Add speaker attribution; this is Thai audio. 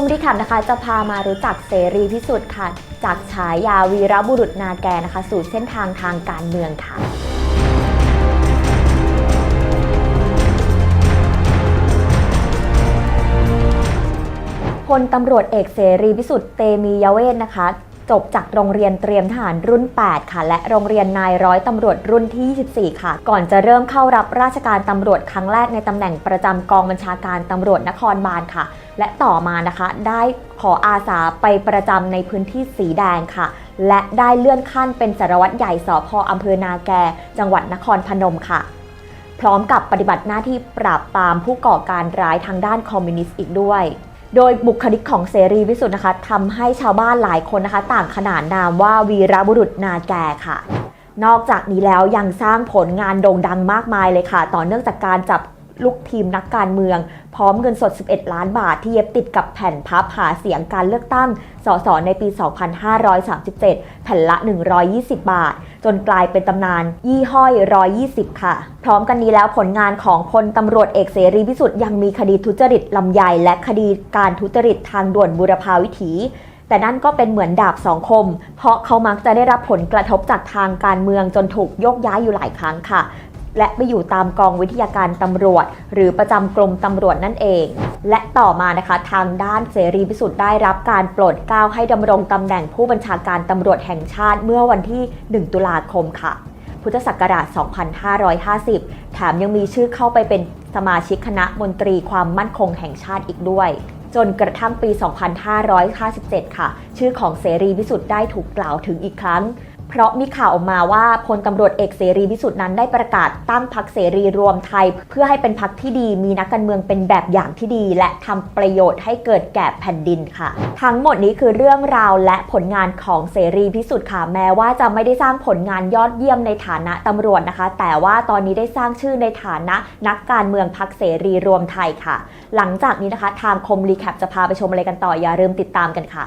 Speaker 1: มรีแคปนะคะ จะพามารู้จักเสรีพิสุทธิ์ค่ะ จากฉายาวีรบุรุษนาแกนะคะ สู่เส้นทางทางการเมืองค่ะพลตำรวจเอกเสรีพิสุทธิ์เตมียเวทนะคะ จบจากโรงเรียนเตรียมทหารรุ่น 8 ค่ะ และโรงเรียนนายร้อยตำรวจรุ่นที่ 24 ค่ะ ก่อนจะเริ่มเข้ารับราชการตำรวจครั้งแรกในตำแหน่งประจำกองบัญชาการตำรวจนครบาลค่ะ และต่อมานะคะ ได้ขออาสาไปประจำในพื้นที่สีแดงค่ะ และได้เลื่อนขั้นเป็นสารวัตรใหญ่สพอำเภอนาแก จังหวัดนครพนมค่ะพร้อมกับปฏิบัติหน้าที่ปราบปรามผู้ก่อการร้ายทางด้านคอมมิวนิสต์อีกด้วย โดยบุคลิกของเสรีวิสุทธ์นะคะทำให้ชาวบ้านหลายคนนะคะ ต่างขนานนามว่าวีรบุรุษนาแกค่ะ นอกจากนี้แล้วยังสร้างผลงานโด่งดังมากมายเลยค่ะ ต่อเนื่องจากการจับ ลูกทีมนักการเมือง พร้อมเงินสด 11 ล้านบาทที่เย็บติดกับแผ่นพับหาเสียงการเลือกตั้ง สสในปี 2537 แผ่นละ 120 บาท จนกลายเป็นตำนาน ยี่ห้อย 120 ค่ะ พร้อมกันนี้แล้วผลงานของพลตำรวจเอกเสรีพิสุทธิ์ยังมีคดีทุจริตลำไยและคดีการทุจริตทางด่วนบุรพาวิถีแต่นั่นก็เป็นเหมือนดาบสองคม เพราะเขามักจะได้รับผลกระทบจากทางการเมืองจนถูกโยกย้ายอยู่หลายครั้งค่ะ และไปอยู่ตามกองวิทยาการตำรวจ หรือประจำกรมตำรวจนั่นเอง และต่อมานะคะทางด้านเสรีพิสุทธิ์ได้รับการโปรดเกล้าให้ดำรงตำแหน่งผู้บัญชาการตำรวจแห่งชาติเมื่อวันที่ 1 ตุลาคมค่ะ พุทธศักราช 2550 แถมยังมีชื่อเข้าไปเป็นสมาชิกคณะมนตรีความมั่นคงแห่งชาติอีกด้วยจนกระทั่งปี 2557 ค่ะ ชื่อของเสรีพิสุทธิ์ได้ถูกกล่าวถึงอีกครั้ง เพราะมีข่าวออกมาว่าพลตำรวจเอกเสรีพิสุทธิ์นั้นได้ประกาศตั้งพรรคเสรีรวมไทย เพื่อให้เป็นพรรคที่ดี มีนักการเมืองเป็นแบบอย่างที่ดี และทำประโยชน์ให้เกิดแก่แผ่นดินค่ะ ทั้งหมดนี้คือเรื่องราวและผลงานของเสรีพิสุทธิ์ค่ะ แม้ว่าจะไม่ได้สร้างผลงานยอดเยี่ยมในฐานะตำรวจนะคะ แต่ว่าตอนนี้ได้สร้างชื่อในฐานะนักการเมืองพรรคเสรีรวมไทยค่ะ หลังจากนี้นะคะ ทางคมรีแคปจะพาไปชมอะไรกันต่ออย่าลืมติดตามกันค่ะ